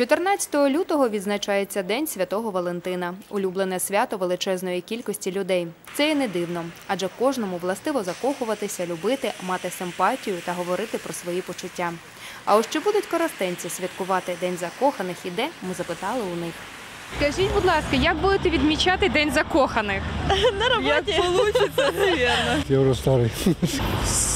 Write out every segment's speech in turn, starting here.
14 лютого відзначається День Святого Валентина, улюблене свято величезної кількості людей. Це і не дивно, адже кожному властиво закохуватися, любити, мати симпатію та говорити про свої почуття. А ось чи будуть коростенці святкувати День закоханих і де, ми запитали у них. Скажіть, будь ласка, як будете відмічати День закоханих? Євростарий.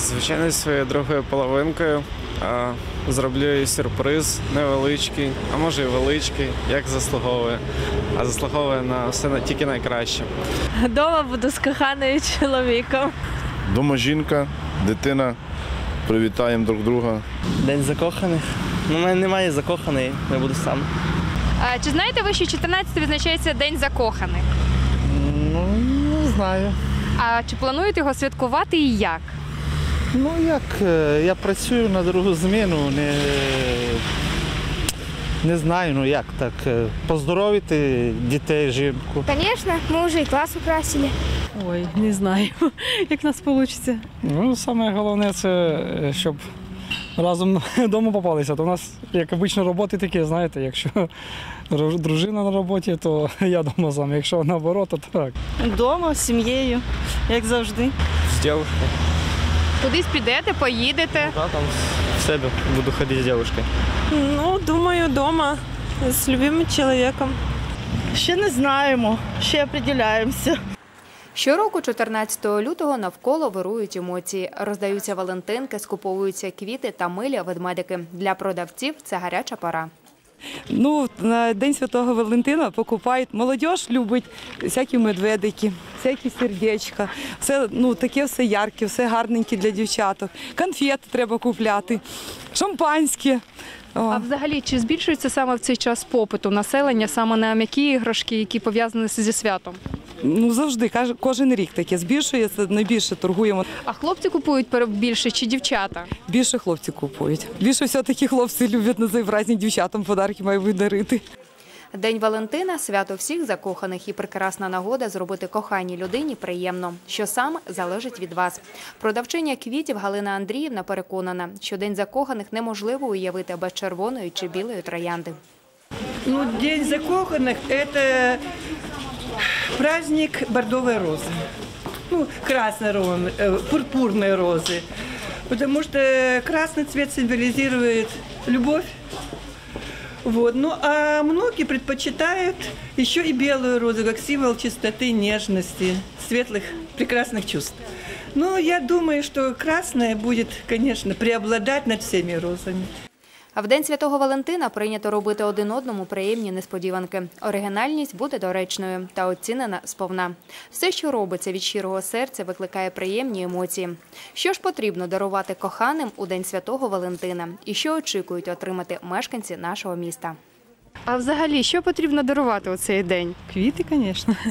Звичайно, зі своєю другою половинкою. А, Зроблю їй сюрприз невеличкий, а може і величкий, як заслуговує. А заслуговує на все на- тільки найкраще. Дома буду з коханою чоловіком. Дома жінка, дитина, привітаємо друг друга. День закоханих. Ну, у мене немає закоханої, я буду сам. А, чи знаєте ви, що 14 відзначається День закоханих? Ну, не знаю. А чи плануєте його святкувати і як? Ну як, е, я працюю на другу зміну, не, не знаю, ну як так. е, Поздоровити дітей, жінку. Конечно, мы уже и класс украсили. Ой, не знаю, як в нас вийде. Ну, саме головне це, е, щоб разом додому попалися. То у нас, як обично, роботи такі, знаєте, якщо дружина на роботі, то я вдома сам. Якщо наоборот, то так. Дома з сім'єю, як завжди. З дівчиною. Кудись підете, поїдете? Да, там в себе буду ходити з дівчиною. Ну, думаю, вдома з любимим чоловіком. Ще не знаємо, ще определяємося. Щороку, 14 лютого, навколо вирують емоції. Роздаються валентинки, скуповуються квіти та милі ведмедики. Для продавців це гаряча пора. Ну, на День Святого Валентина покупають. Молодь любить всякі медведики, всякі сердечка. Все ну, таке все ярке, все гарненьке для дівчаток. Конфети треба купляти, шампанське. О. А взагалі, чи збільшується саме в цей час попиту населення саме на м'які іграшки, які пов'язані зі святом? Ну, завжди, каже- кожен рік таке збільшується, найбільше торгуємо. А хлопці купують більше чи дівчата? Більше хлопці купують. Більше все-таки хлопці люблять на цей праздник дівчатам подарки мають видарити. День Валентина свято всіх закоханих і прекрасна нагода зробити коханій людині приємно, що сам залежить від вас. Продавчиня квітів Галина Андріївна переконана, що день закоханих неможливо уявити без червоної чи білої троянди. Ну, День закоханных – это праздник бордовой розы. Ну, красной розы, э, пурпурной розы. Потому что красный цвет символизирует любовь. Вот. Ну, а многие предпочитают еще и белую розу, как символ чистоты, нежности, светлых, прекрасных чувств. Но я думаю, что красное будет, конечно, преобладать над всеми розами. А в день святого Валентина прийнято робити один одному приємні несподіванки. Оригінальність буде доречною та оцінена сповна. Все, що робиться від щирого серця, викликає приємні емоції. Що ж потрібно дарувати коханим у день святого Валентина, і що очікують отримати мешканці нашого міста? А взагалі, що потрібно дарувати у цей день? Квіти, звісно.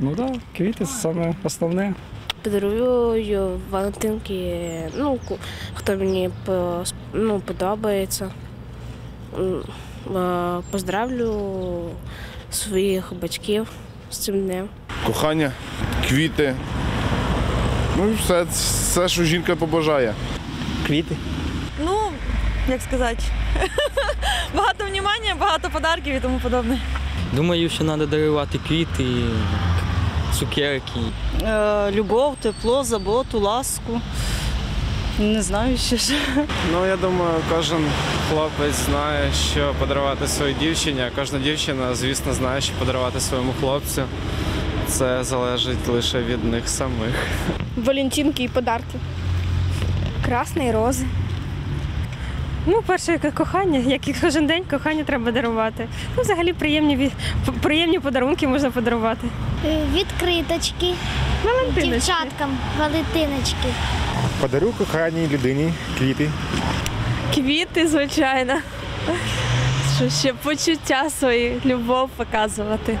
Ну так, да, квіти це саме основне. Подарую Валентинки, ну, хто мені ну, подобається. Е, Поздравлю своїх батьків з цим днем. Кохання, квіти. Ну і все, все, що жінка побажає. Квіти. Ну, як сказати, багато внимання, багато подарків і тому подобне. Думаю, що треба дарувати квіти, цукерки. Е, любов, тепло, заботу, ласку. Не знаю ще ж. Ну, я думаю, кожен хлопець знає, що подарувати своїй дівчині, а кожна дівчина, звісно, знає, що подарувати своєму хлопцю. Це залежить лише від них самих. Валентинки і подарки. Красні рози. Ну, перше, яке кохання, як і кожен день, кохання треба дарувати. Ну, взагалі приємні, приємні подарунки можна подарувати. Відкриточки. Валентиночки. Дівчаткам Валентиночки. Подарю коханій людині квіти. Квіти, звичайно. Що ще почуття свої, любов показувати.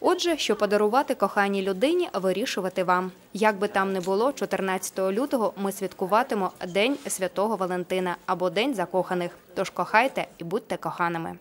Отже, що подарувати коханій людині, вирішувати вам. Як би там не було, 14 лютого ми святкуватимо День Святого Валентина або День закоханих. Тож кохайте і будьте коханими.